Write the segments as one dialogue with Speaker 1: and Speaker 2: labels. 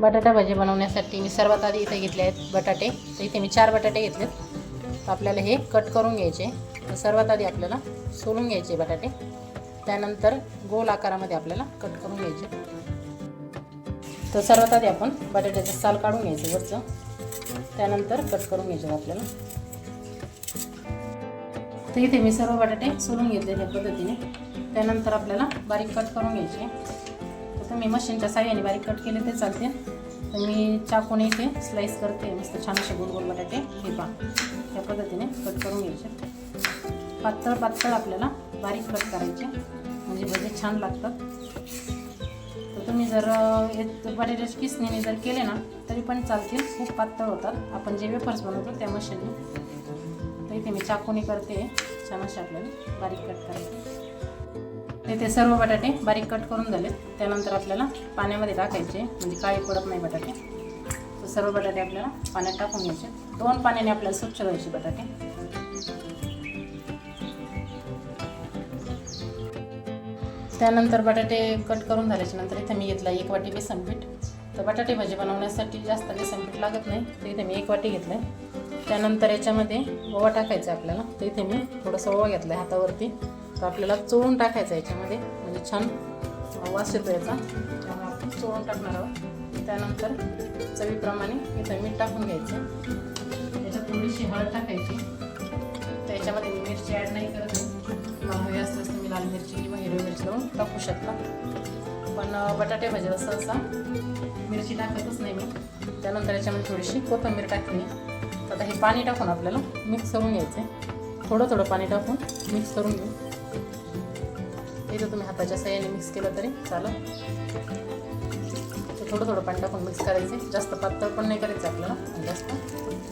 Speaker 1: बटाटा भाजी बनवण्यासाठी मी सर्वात आधी इथे घेतले आहेत बटाटे. तर इथे मी चार बटाटे घेतलेत. तर आपल्याला हे कट करून घ्यायचे. तर सर्वात आधी आपल्याला सोलून घ्यायचे बटाटे. त्यानंतर गोल आकारामध्ये आपल्याला कट करून घ्यायचे. तर सर्वात आधी आपण बटाट्याचं साल काढून घ्यायचं वरचं. त्यानंतर कट करून घ्यायचं आपल्याला. तर इथे मी सर्व बटाटे सोलून घेतले त्या पद्धतीने. त्यानंतर आपल्याला बारीक कट करून घ्यायचे. तुम्ही मशीनच्या साह्याने बारीक कट केले ते चालते. तर मी चाकूने इथे स्लाईस करते. मस्त छान असे गोल गोल बटाटे. हे पहा. या पद्धतीने कट करून घ्यायचे. पातळ पातळ आपल्याला बारीक कट करायचे. म्हणजे भजे छान लागतात. तर तुम्ही जर अ, बटाट्याच्या किसणीने जर केले ना तरी पण चालतील. खूप पातळ होतात. आपण जे वेफर्स बनवतो त्या मशीनने. तर इथे मी चाकूने करते. छान असे आपल्याला बारीक कट करायचे. ते सर्व बटाटे बारीक कट करून झालेत. त्यानंतर आपल्याला पाण्यामध्ये टाकायचे म्हणजे काळी पडत नाही बटाटे. तर सर्व बटाटे आपल्याला पाण्यात टाकून घ्यायचे. दोन पाण्याने आपल्याला स्वच्छ धुवायचे बटाटे. त्यानंतर बटाटे कट करून झाल्याच्यानंतर इथे मी घेतला एक वाटी बेसन पीठ. तर बटाटे भाजी बनवण्यासाठी जास्त बेसन पीठ लागत नाही तर इथे मी एक वाटी घेतलं आहे त्यानंतर याच्यामध्ये ओवा टाकायचा आहे आपल्याला तर इथे मी थोडंसं ओवा घेतला आहे हातावरती. तर आपल्याला चोळून टाकायचं याच्यामध्ये. म्हणजे छान वास येतो याचा. त्यामुळे आपण चोळून टाकणार आहोत. त्यानंतर चवीप्रमाणे इथं मीठ टाकून घ्यायचं. याच्यात थोडीशी हळद टाकायची. त्याच्यामध्ये मी मिरची ॲड नाही करत आहे. हवी असल्यास तुम्ही लाल मिरची किंवा हिरवी मिरची लावून टाकू शकता. पण बटाटे बटाटे असं सहसा मिरची टाकतच नाही मी. त्यानंतर याच्यामध्ये थोडीशी कोथिंबीर टाकली. तर आता हे पाणी टाकून आपल्याला मिक्स करून घ्यायचं आहे थोडं थोडं पाणी टाकून मिक्स करून घेऊ. इथं तुम्ही हाताच्या सहाय्याने मिक्स केलं तरी चालेल. ते थोडं थोडं पाणी टाकून मिक्स करायचे. जास्त पातळ पण नाही करायचं आपल्याला. जास्त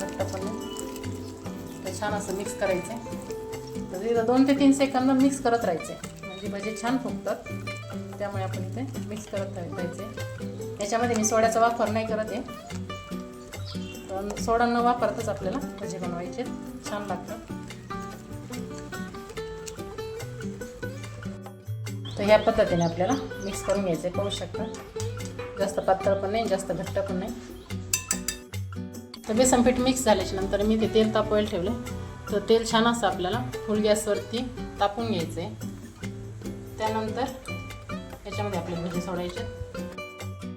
Speaker 1: घट्ट पण नाही. ते छान असं मिक्स करायचं. तर तिथं दोन ते तीन सेकंद मिक्स करत राहायचे. म्हणजे भजे छान फुगतात. त्यामुळे आपण इथे मिक्स करत राहायचे. याच्यामध्ये मी सोड्याचा वापर नाही करत आहे. सोडा न वापरताच आपल्याला भजे बनवायचे. छान लागतात. तर ह्या पद्धतीने आपल्याला मिक्स करून घ्यायचे पाहू शकता. जास्त पातळ पण नाही जास्त घट्ट पण नाही. तर बेसन पीठ मिक्स झाल्याच्यानंतर मी ते तेल तापवायला ठेवलं. तर तेल छान असं आपल्याला फुल गॅसवरती तापून घ्यायचं आहे. त्यानंतर याच्यामध्ये आपले भजी सोडायचे.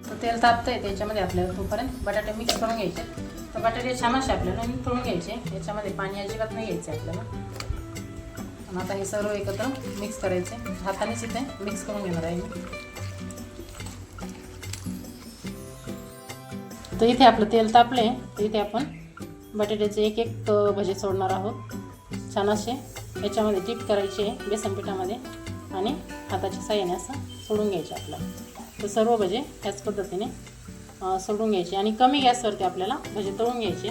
Speaker 1: तर तेल तापतं आहे त्याच्यामध्ये आपल्याला तोपर्यंत बटाटे मिक्स करून घ्यायचे. तर बटाटे छान असे आपल्याला तळून घ्यायचे. याच्यामध्ये पाणी अजिबात नाही घ्यायचं आहे आपल्याला. आणि आता हे सर्व एकत्र मिक्स करायचे. हातानेच इथे मिक्स करून घेणार आहे मी. तर इथे आपलं तेल तापले तर इथे आपण बटाट्याचे एक एक भजे सोडणार आहोत. छान असे याच्यामध्ये टीप करायचे बेसन पिठामध्ये आणि हाताच्या साह्याने असं सोडून घ्यायचे आपलं तर सर्व भजे ह्याच पद्धतीने सोडून घ्यायचे. आणि कमी गॅसवरती आपल्याला भजे तळून घ्यायचे.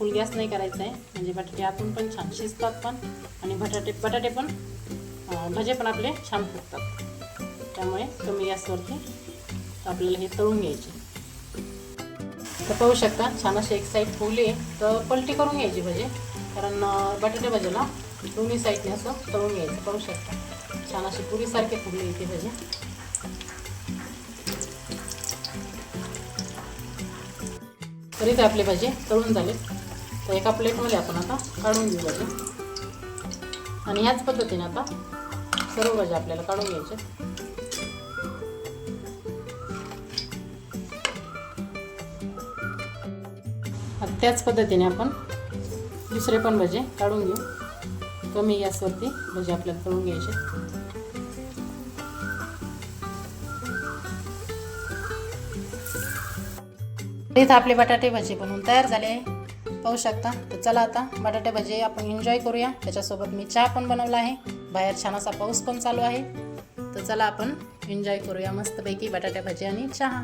Speaker 1: फुल गॅस नाही करायचा आहे. म्हणजे बटाटे आतून पण छान शिजतात पण. आणि बटाटे बटाटे पण भजे पण आपले छान फुगतात त्यामुळे कमी गॅसवरती आपल्याला हे तळून घ्यायचे. तर पाहू शकता छान अशी एक साईड फुगली आहे. तर पलटी करून घ्यायची भजे. कारण बटाटे भजेला दोन्ही साईडने असं तळून घ्यायचं. पाहू शकता. छान अशी पुरीसारखे फुगली इथे भजे. तर इथे आपले भजे तळून झाले तर एका प्लेटमध्ये आपण आता काढून घेऊ भाजी आणि ह्याच पद्धतीने आता सर्व भाज्या आपल्याला काढून घ्यायचे. आता त्याच पद्धतीने आपण दुसरे पण भजे काढून घेऊ. कमी गॅसवरती भजे आपल्याला तळून घ्यायचे. इथं आपले बटाटे भजे बनवून तयार झाले. पाहू शकता. तर चला आता बटाटे भजी आपण एन्जॉय करूया. त्याच्यासोबत मी चहा पण बनवला आहे. बाहेर छान असा पाऊस पण चालू आहे. तर चला आपण एन्जॉय करूया. मस्तपैकी बटाटे भजी आणि चहा.